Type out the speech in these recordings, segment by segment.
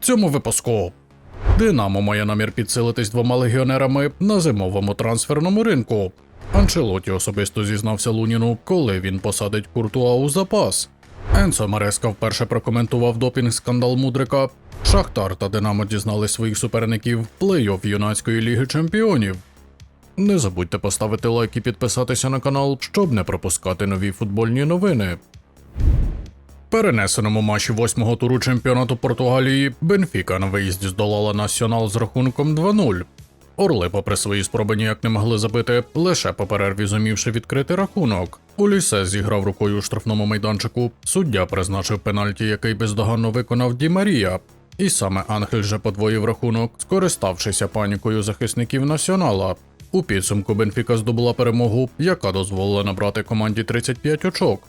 цьому випуску. Динамо має намір підсилитись двома легіонерами на зимовому трансферному ринку. Анчелоті особисто зізнався Луніну, коли він посадить Куртуа у запас. Енсо Мареска вперше прокоментував допінг скандал Мудрика. Шахтар та Динамо дізнали своїх суперників в плей-офф юнацької ліги чемпіонів. Не забудьте поставити лайк і підписатися на канал, щоб не пропускати нові футбольні новини. Перенесеному матчі восьмого туру чемпіонату Португалії Бенфіка на виїзді здолала Націонал з рахунком 2-0. Орли, попри свої спроби, ніяк не могли забити, лише по перерві зумівши відкрити рахунок. Улісе зіграв рукою у штрафному майданчику. Суддя призначив пенальті, який бездоганно виконав Ді Марія. І саме Ангель же подвоїв рахунок, скориставшися панікою захисників Націонала. У підсумку Бенфіка здобула перемогу, яка дозволила набрати команді 35 очок.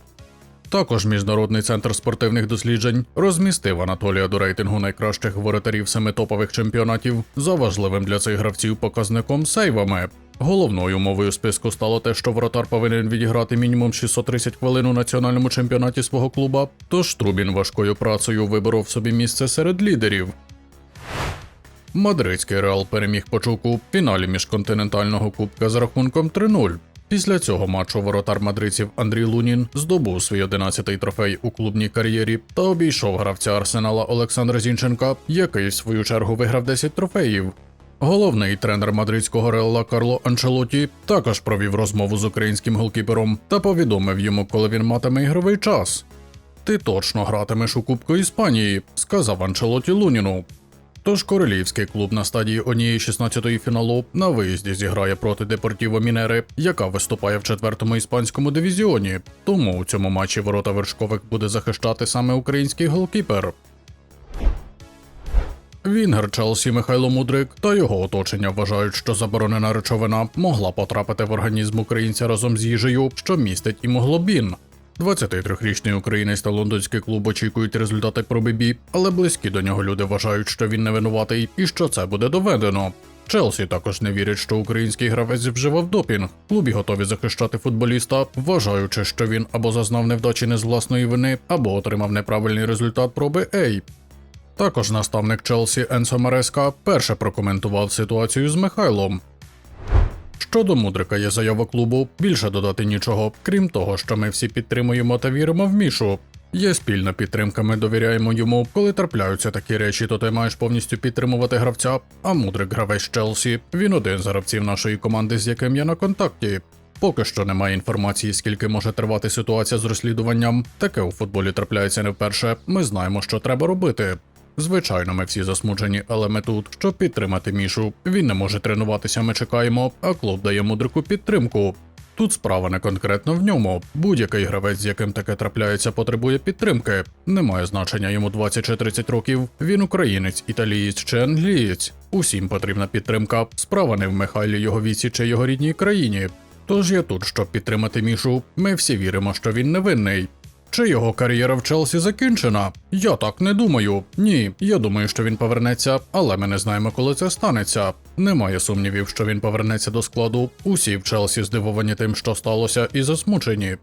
Також Міжнародний центр спортивних досліджень розмістив Анатолія до рейтингу найкращих воротарів семи топових чемпіонатів за важливим для цих гравців показником сейвами. Головною умовою списку стало те, що воротар повинен відіграти мінімум 630 хвилин у національному чемпіонаті свого клуба, тож Трубін важкою працею виборов собі місце серед лідерів. Мадридський Реал переміг Пачуку в фіналі міжконтинентального кубка з рахунком 3-0. Після цього матчу воротар мадридців Андрій Лунін здобув свій 11-й трофей у клубній кар'єрі та обійшов гравця Арсенала Олександра Зінченка, який в свою чергу виграв 10 трофеїв. Головний тренер мадридського Реала Карло Анчелоті також провів розмову з українським голкіпером та повідомив йому, коли він матиме ігровий час. Ти точно гратимеш у Кубку Іспанії, сказав Анчелоті Луніну. Тож королівський клуб на стадії однієї 16-ї фіналу на виїзді зіграє проти Депортіво Мінери, яка виступає в четвертому іспанському дивізіоні. Тому у цьому матчі ворота вершкових буде захищати саме український голкіпер. Вінгер Челсі Михайло Мудрик та його оточення вважають, що заборонена речовина могла потрапити в організм українця разом з їжею, що містить імоглобін. 23-річний українець та лондонський клуб очікують результати проби бі, але близькі до нього люди вважають, що він не винуватий і що це буде доведено. Челсі також не вірять, що український гравець вживав допінг. Клубі готові захищати футболіста, вважаючи, що він або зазнав невдачі не з власної вини, або отримав неправильний результат проби A. Також наставник Челсі Енсо Мареска перше прокоментував ситуацію з Михайлом. Щодо мудрика є заява клубу, більше додати нічого, крім того, що ми всі підтримуємо та віримо в мішу. Є спільна підтримка, ми довіряємо йому. Коли трапляються такі речі, то ти маєш повністю підтримувати гравця. А мудрик гравець Челсі. Він один з гравців нашої команди, з яким я на контакті. Поки що немає інформації, скільки може тривати ситуація з розслідуванням. Таке у футболі трапляється не вперше. Ми знаємо, що треба робити. Звичайно, ми всі засмучені, але ми тут, щоб підтримати Мішу. Він не може тренуватися, ми чекаємо, а клуб дає мудрику підтримку. Тут справа не конкретно в ньому. Будь-який гравець, з яким таке трапляється, потребує підтримки. Немає значення йому 20 чи 30 років. Він українець, італієць чи англієць. Усім потрібна підтримка. Справа не в Михайлі його віці чи його рідній країні. Тож я тут, щоб підтримати Мішу. Ми всі віримо, що він невинний. Чи його кар'єра в Челсі закінчена? Я так не думаю. Ні, я думаю, що він повернеться, але ми не знаємо, коли це станеться. Немає сумнівів, що він повернеться до складу. Усі в Челсі здивовані тим, що сталося, і засмучені.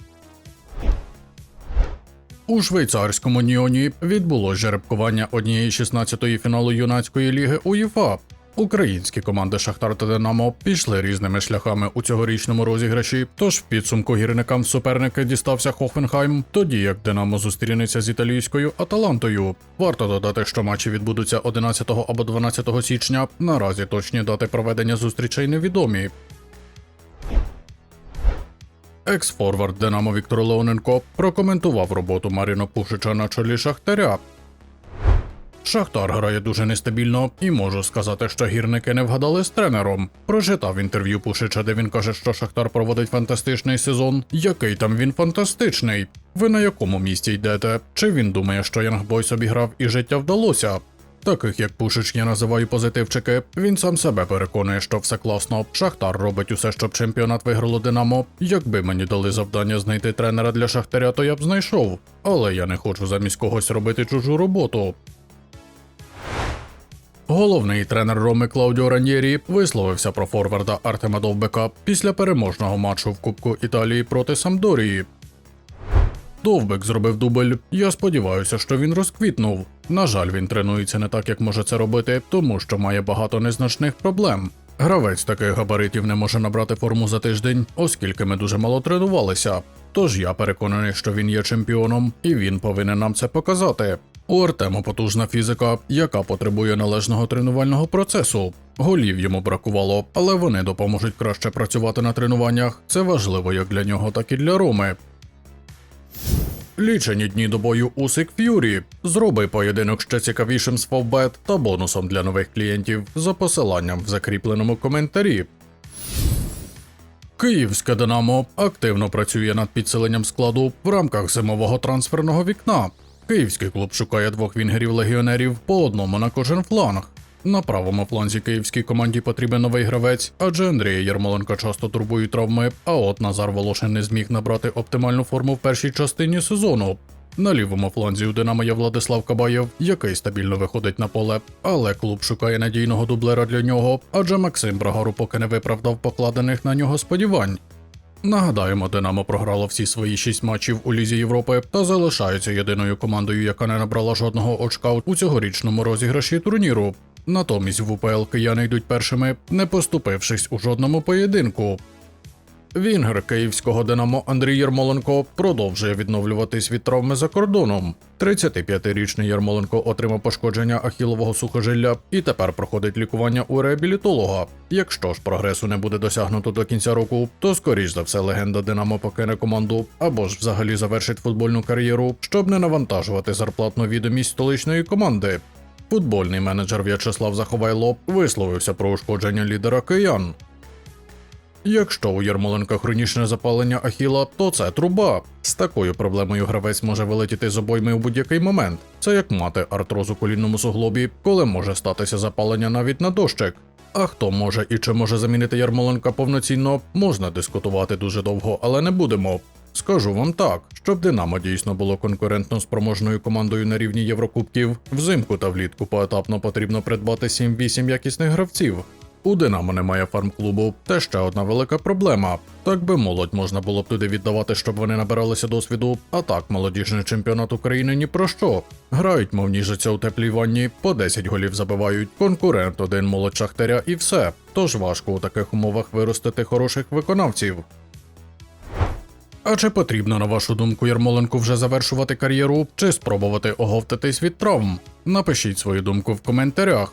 У швейцарському Ніоні відбулось жеребкування однієї 16-ї фіналу юнацької ліги УЄФА. Українські команди Шахтар та Динамо пішли різними шляхами у цьогорічному розіграші. Тож в підсумку гірникам суперники дістався Хофенхайм, тоді як Динамо зустрінеться з італійською Аталантою. Варто додати, що матчі відбудуться 11 або 12 січня. Наразі точні дати проведення зустрічей невідомі. Екс-форвард Динамо Віктор Леоненко прокоментував роботу Маріно Пушича на чолі Шахтаря. Шахтар грає дуже нестабільно, і можу сказати, що гірники не вгадали з тренером. Прочитав інтерв'ю Пушича, де він каже, що Шахтар проводить фантастичний сезон. Який там він фантастичний? Ви на якому місці йдете? Чи він думає, що Янгбойс обіграв і життя вдалося? Таких як Пушич я називаю позитивчики. Він сам себе переконує, що все класно. Шахтар робить усе, щоб чемпіонат виграло Динамо. Якби мені дали завдання знайти тренера для Шахтаря, то я б знайшов. Але я не хочу замість когось робити чужу роботу. Головний тренер Роми Клаудіо Раньєрі висловився про форварда Артема Довбека після переможного матчу в Кубку Італії проти Самдорії. Довбик зробив дубль. Я сподіваюся, що він розквітнув. На жаль, він тренується не так, як може це робити, тому що має багато незначних проблем. Гравець таких габаритів не може набрати форму за тиждень, оскільки ми дуже мало тренувалися. Тож я переконаний, що він є чемпіоном, і він повинен нам це показати. У Артема потужна фізика, яка потребує належного тренувального процесу. Голів йому бракувало, але вони допоможуть краще працювати на тренуваннях. Це важливо як для нього, так і для Роми. Лічені дні до бою Усик Ф'юрі. Зроби поєдинок ще цікавішим з Фовбет та бонусом для нових клієнтів за посиланням в закріпленому коментарі. Київське Динамо активно працює над підсиленням складу в рамках зимового трансферного вікна. Київський клуб шукає двох вінгерів-легіонерів по одному на кожен фланг. На правому фланзі київській команді потрібен новий гравець, адже Андрія Ярмоленка часто турбують травми, а от Назар Волошин не зміг набрати оптимальну форму в першій частині сезону. На лівому фланзі у Динамо є Владислав Кабаєв, який стабільно виходить на поле, але клуб шукає надійного дублера для нього, адже Максим Брагару поки не виправдав покладених на нього сподівань. Нагадаємо, Динамо програло всі свої шість матчів у Лізі Європи та залишається єдиною командою, яка не набрала жодного очка у цьогорічному розіграші турніру. Натомість в УПЛ кияни йдуть першими, не поступившись у жодному поєдинку. Вінгер київського Динамо Андрій Єрмоленко продовжує відновлюватись від травми за кордоном. 35-річний Єрмоленко отримав пошкодження ахілового сухожилля і тепер проходить лікування у реабілітолога. Якщо ж прогресу не буде досягнуто до кінця року, то скоріш за все легенда Динамо покине команду або ж взагалі завершить футбольну кар'єру, щоб не навантажувати зарплатну відомість столичної команди. Футбольний менеджер В'ячеслав Заховайло висловився про ушкодження лідера киян. Якщо у Ярмоленка хронічне запалення Ахіла, то це труба. З такою проблемою гравець може вилетіти з обойми у будь-який момент. Це як мати артроз у колінному суглобі, коли може статися запалення навіть на дощик. А хто може і чи може замінити Ярмоленка повноцінно, можна дискутувати дуже довго, але не будемо. Скажу вам так, щоб Динамо дійсно було конкурентно спроможною командою на рівні Єврокубків, взимку та влітку поетапно потрібно придбати 7-8 якісних гравців. У Динамо немає фарм-клубу, це ще одна велика проблема. Так би молодь можна було б туди віддавати, щоб вони набиралися досвіду. А так, молодіжний чемпіонат України ні про що. Грають, мов ніжиться у теплій ванні, по 10 голів забивають, конкурент один молодь шахтаря і все. Тож важко у таких умовах виростити хороших виконавців. А чи потрібно, на вашу думку, Ярмоленку вже завершувати кар'єру, чи спробувати оговтатись від травм? Напишіть свою думку в коментарях.